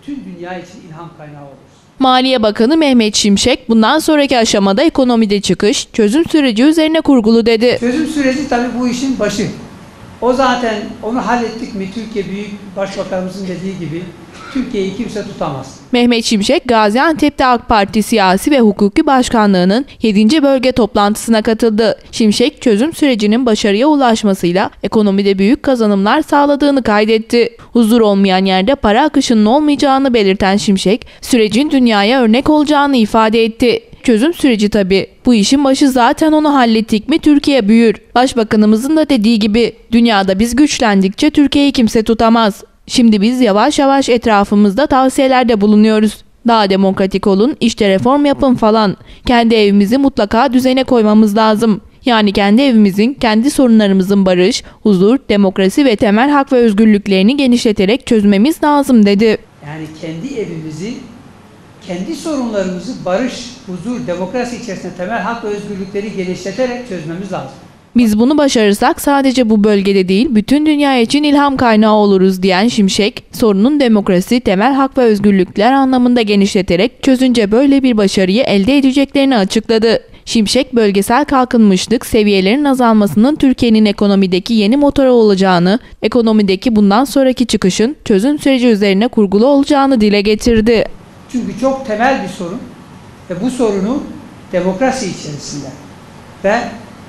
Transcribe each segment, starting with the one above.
bütün dünya için ilham kaynağı oluruz. Maliye Bakanı Mehmet Şimşek bundan sonraki aşamada ekonomide çıkış, çözüm süreci üzerine kurgulu dedi. Çözüm süreci tabii bu işin başı. O zaten onu hallettik mi Türkiye Büyük Başbakanımızın dediği gibi Türkiye'yi kimse tutamaz. Mehmet Şimşek, Gaziantep'te AK Parti Siyasi ve Hukuki Başkanlığı'nın 7. bölge toplantısına katıldı. Şimşek, çözüm sürecinin başarıya ulaşmasıyla ekonomide büyük kazanımlar sağladığını kaydetti. Huzur olmayan yerde para akışının olmayacağını belirten Şimşek, sürecin dünyaya örnek olacağını ifade etti. Çözüm süreci tabii. Bu işin başı zaten onu hallettik mi Türkiye büyür. Başbakanımızın da dediği gibi dünyada biz güçlendikçe Türkiye'yi kimse tutamaz. Şimdi biz yavaş yavaş etrafımızda tavsiyelerde bulunuyoruz. Daha demokratik olun, işte reform yapın falan. Kendi evimizi mutlaka düzene koymamız lazım. Yani kendi evimizin, kendi sorunlarımızın barış, huzur, demokrasi ve temel hak ve özgürlüklerini genişleterek çözmemiz lazım dedi. Yani kendi evimizi, kendi sorunlarımızı barış, huzur, demokrasi içerisinde temel hak ve özgürlükleri genişleterek çözmemiz lazım. Biz bunu başarırsak sadece bu bölgede değil bütün dünya için ilham kaynağı oluruz diyen Şimşek, sorunun demokrasi, temel hak ve özgürlükler anlamında genişleterek çözünce böyle bir başarıyı elde edeceklerini açıkladı. Şimşek, bölgesel kalkınmışlık seviyelerinin azalmasının Türkiye'nin ekonomideki yeni motoru olacağını, ekonomideki bundan sonraki çıkışın çözüm süreci üzerine kurgulu olacağını dile getirdi. Çünkü çok temel bir sorun ve bu sorunu demokrasi içerisinde ve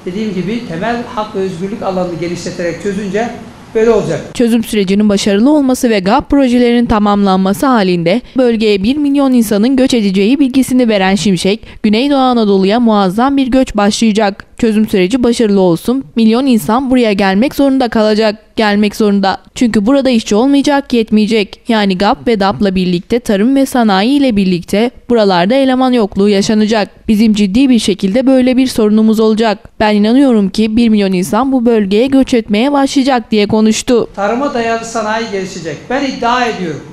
dediğim gibi temel hak ve özgürlük alanını genişleterek çözünce böyle olacak. Çözüm sürecinin başarılı olması ve GAP projelerinin tamamlanması halinde bölgeye 1 milyon insanın göç edeceği bilgisini veren Şimşek, Güneydoğu Anadolu'ya muazzam bir göç başlayacak. Çözüm süreci başarılı olsun, milyon insan buraya gelmek zorunda kalacak. Gelmek zorunda. Çünkü burada işçi olmayacak, yetmeyecek. Yani GAP ve DAP'la birlikte tarım ve sanayi ile birlikte buralarda eleman yokluğu yaşanacak. Bizim ciddi bir şekilde böyle bir sorunumuz olacak. Ben inanıyorum ki 1 milyon insan bu bölgeye göç etmeye başlayacak diye konuştu. Tarıma dayalı sanayi gelişecek. Ben iddia ediyorum.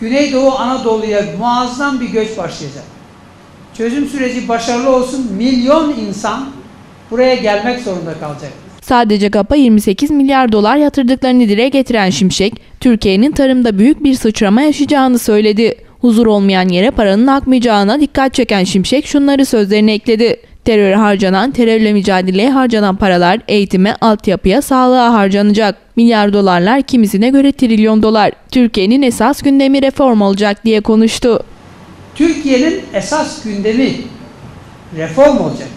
Güneydoğu Anadolu'ya muazzam bir göç başlayacak. Çözüm süreci başarılı olsun. Milyon insan buraya gelmek zorunda kalacak. Sadece GAP'a 28 milyar dolar yatırdıklarını dile getiren Şimşek, Türkiye'nin tarımda büyük bir sıçrama yaşayacağını söyledi. Huzur olmayan yere paranın akmayacağına dikkat çeken Şimşek şunları sözlerine ekledi. Teröre harcanan, terörle mücadeleye harcanan paralar eğitime, altyapıya, sağlığa harcanacak. Milyar dolarlar kimisine göre trilyon dolar. Türkiye'nin esas gündemi reform olacak diye konuştu. Türkiye'nin esas gündemi reform olacak.